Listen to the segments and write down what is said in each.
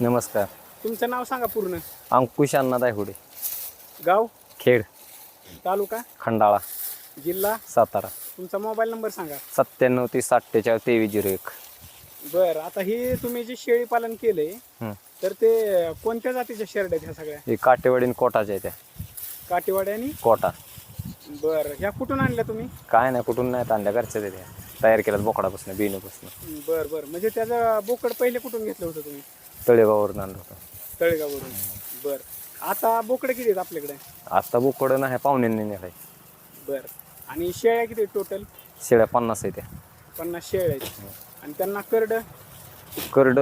नमस्कार. तुमचं नाव सांगा पूर्ण. अंकुश अण्णा दायहुडे. गाव? खेड. तालुका? खंडाळा. जिल्हा? सातारा. तुमचा मोबाईल नंबर सांगा. सत्त्याण्णव तीस अठ्ठेचाळीस तेवीस झिरो एक. बरं आता ही तुम्ही जे शेळी पालन केलंय हं. तर ते कोणत्या जातीच्या शेरड्या आहेत ह्या सगळ्या? हे काटेवाडीन कोटाच्या आहे त्या. काटेवाड्या आणि? कोटा. बरं ह्या कुठून आणल्या तुम्ही? काय नाही कुठून नाही आणल्या घरच्या त्या तयार केल्यात बोकडापासून बिनूपासून. बरं बरं. म्हणजे त्याचं बोकड पहिले कुठून घेतलं होतं तुम्ही? तळेगाववरून आणलं होतं. तळेगाववरून. बरं. आता बोकडं किती आहेत आपल्याकडे? आता बोकड नाही पाहुण्यांनी नेलाय. बरं. आणि शेळ्या किती आहेत टोटल शेळ्या पन्नास आहे त्या. पन्नास शेळ्या आहेत. आणि त्यांना करड? करड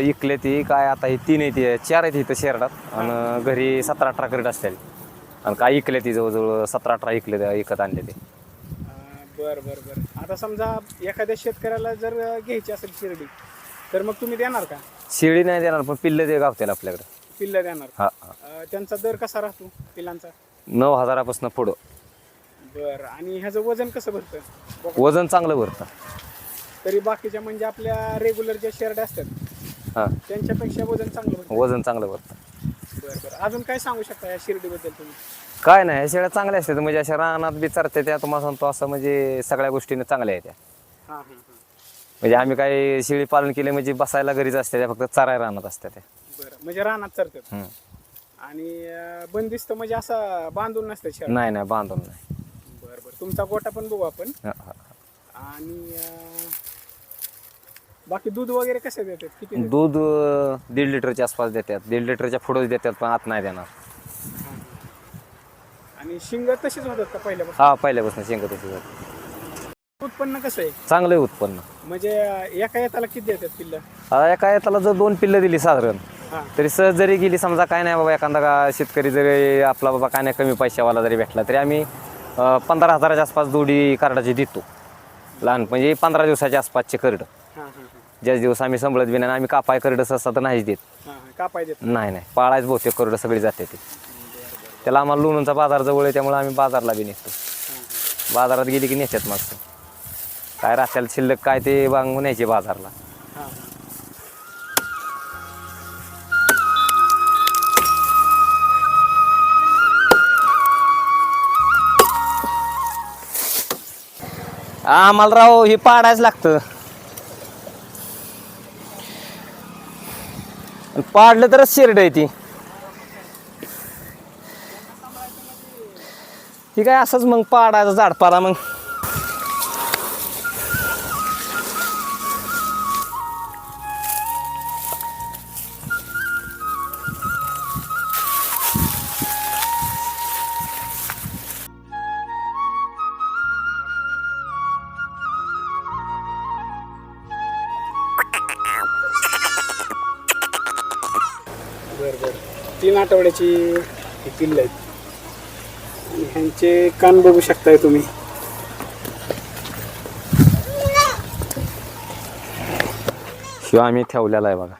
इकले ती काय आता ही तीन आहे ती चार आहेत इथं शेरडात. आणि घरी सतरा अठरा करड असतील. आणि काय इकले ती जवळजवळ सतरा अठरा इकले त्या विकत आणले ते. बरं बरं बरं. आता समजा एखाद्या शेतकऱ्याला जर घ्यायची असेल शिर्डी तर मग तुम्ही देणार का? शेळी नाही देणार पण पिल्लं ते गावतील आपल्याकडे. पिल्लं देणार हा हा. अं, त्यांचा दर कसा राहतो पिलांचा? नऊ हजारापासून पुढं. बरं आणि ह्याचं वजन कसं भरतं? वजन चांगलं भरतं. तरी बाकीच्या म्हणजे आपल्या रेग्युलर ज्या शेरड्या असतात हां. त्यांच्यापेक्षा वजन चांगलं भरतं. वजन चांगलं भरतं. बरं बरं. अजून काय सांगू शकता या शिर्डीबद्दल तुम्ही? काय नाही ह्या शेळ्या चांगल्या असतात. म्हणजे अशा रानात बी चरते त्या तुम्हाला सांगतो असं म्हणजे सगळ्या गोष्टीने चांगल्या आहेत त्या. हां हां. म्हणजे आम्ही काही शेळी पालन केले म्हणजे बसायला घरीच असते त्या फक्त चराय रानात असतात त्या बरं म्हणजे रानात चरतात हम्म. आणि अं, बंदिस्त म्हणजे असा बांधून नसतं नाही नाही बांधून नाही. बरं बरं. तुमचा गोटा पण बघू आपण. हा, हा. आणि अं, बाकी दूध वगैरे कसे देतात? किती देतात? दूध अं, दीड लिटरच्या आसपास देतात. दीड लिटरच्या पुढंच देतात पण आत नाही देणार. आणि शिंग तशीच होतात का पहिल्यापासून? हा पहिल्यापासून शेंगत होती उत्पन्न कसं आहे? चांगलं आहे उत्पन्न. म्हणजे एका येताला किती देतात पिल्लं आता एका येताला जर दोन पिल्लं दिली साधारण हां. तरी सहज जरी गेली समजा काय नाही बाबा एखादा का शेतकरी जरी आपला बाबा काय नाही कमी पैशावाला जरी भेटला तरी आम्ही अं, पंधरा हजाराच्या आसपास जोडी कार्डाची देतो. लहान म्हणजे पंधरा दिवसाच्या आसपासचे करड. हां हां हां. ज्याच दिवस आम्ही संभळत बी नाही आम्ही कापाय करड सहसा तर नाहीच देत. हां हां. का पाहिजेत नाही. नाही पाळायच बहुतेक करड सगळी जाते ते. त्याला आम्हाला लोणचा बाजार जवळ आहे त्यामुळे आम्ही बाजारला बी नेतो. बाजारात गेली की नेतात मस्त काय राहत्याला शिल्लक काय ते बांगून न्यायचे बाजारला. हां आम्हाला राव हे पाडायच लागतं. आणि पाडलं तरच शेरड आहे ती. ही काय असंच मग पाडायचं झाडपाला मग. तीन आठवड्याची ही पिल्लं आहेत. आणि ह्यांचे कान बघू शकताय तुम्ही. शिवाय आम्ही ठेवलेला आहे बघा.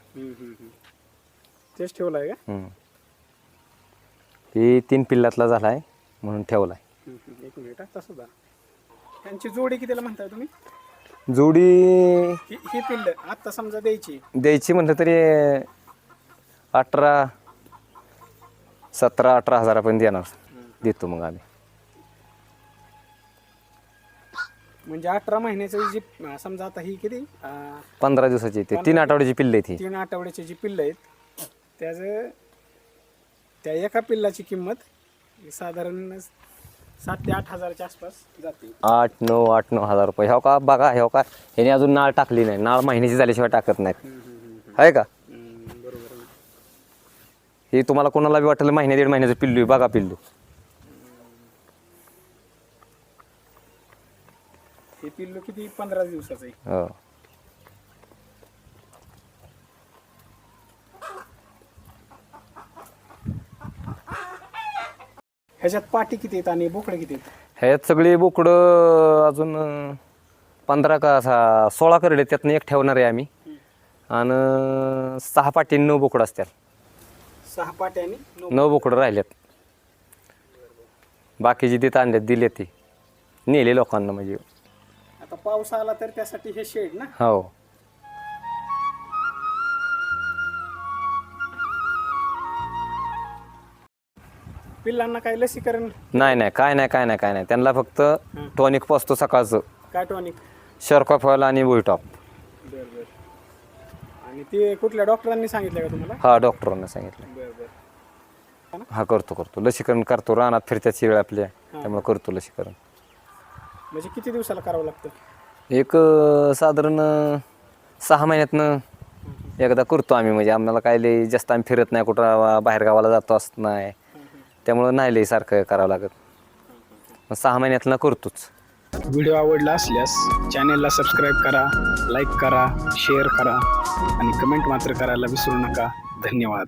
तेच ठेवलं आहे का? हम्म. ही तीन पिल्लातला झाला आहे म्हणून ठेवलाय. हम्म, हम्म. एक मिनिट हा, तसं दा ह्यांची जोडी कितीला म्हणताय तुम्ही? जोडी ही ही पिल्लं आत्ता समजा द्यायची. द्यायची म्हटलं तरी अठरा सतरा अठरा हजारापर्यंत देणार देतो मग आम्ही. म्हणजे अठरा महिन्याचं जी अं, समजा आता ही किती? अं, पंधरा दिवसाची ते. तीन आठवड्याची पिल्ले ती तीन आठवड्याची जी पिल्लं आहेत त्याचं त्या एका पिल्लाची किंमत साधारण सात ते आठ हजाराच्या आसपास जाते. आठ नऊ आठ नऊ हजार रुपये. ह्या का? बघा ह्या का? ह्याने अजून नाळ टाकली नाही. नाळ महिन्याची झाल्याशिवाय टाकत नाहीत. आहे का. हे तुम्हाला कोणाला बी वाटलं महिन्या दीड महिन्याचं पिल्लू आहे, बघा पिल्लू. हे पिल्लू किती? पंधरा दिवसाचं आहे. हो. ह्याच्यात पाटी किती आहेत आणि बोकडे किती आहेत? ह्यात सगळी बोकडं अजून अं, पंधरा का असा सोळा करडे त्यातनं एक ठेवणार आहे आम्ही. आणि सहा पाटी नऊ बोकडं असतात. नऊ नऊ बोकडं राहिल्यात. बाकीचे तिथं आणल्यात दिले ती. नेले लोकांना म्हणजे. आता पाऊस आला तर त्यासाठी हे शेड ना? हो. पिल्लांना काय लसीकरण? नाही नाही. काय नाही काय नाही काय नाही. त्यांना फक्त टॉनिक पासतो सकाळचं. काय टॉनिक? शर्कॉफॉल आणि बुलटॉप. बरं बरं. आणि ते कुठल्या डॉक्टरांनी सांगितलं का तुम्हाला? हा डॉक्टरांना सांगितलं. बरं बरं. हा करतो करतो. लसीकरण करतो रानात फिरत्या शिळ आपल्या त्यामुळे करतो लसीकरण. म्हणजे किती दिवसाला करावं लागतं? एक अं, साधारण अं, सहा महिन्यातनं एकदा करतो आम्ही. म्हणजे आम्हाला काय लई जास्त आम्ही फिरत नाही कुठं बाहेर गावाला जातो असत नाही. त्यामुळं नाही लई सारखं करावं लागत. मग सहा महिन्यातनं करतोच. व्हिडिओ आवडला असल्यास चॅनेलला सबस्क्राईब करा लाईक करा शेअर करा आणि कमेंट मात्र करायला विसरू नका. धन्यवाद.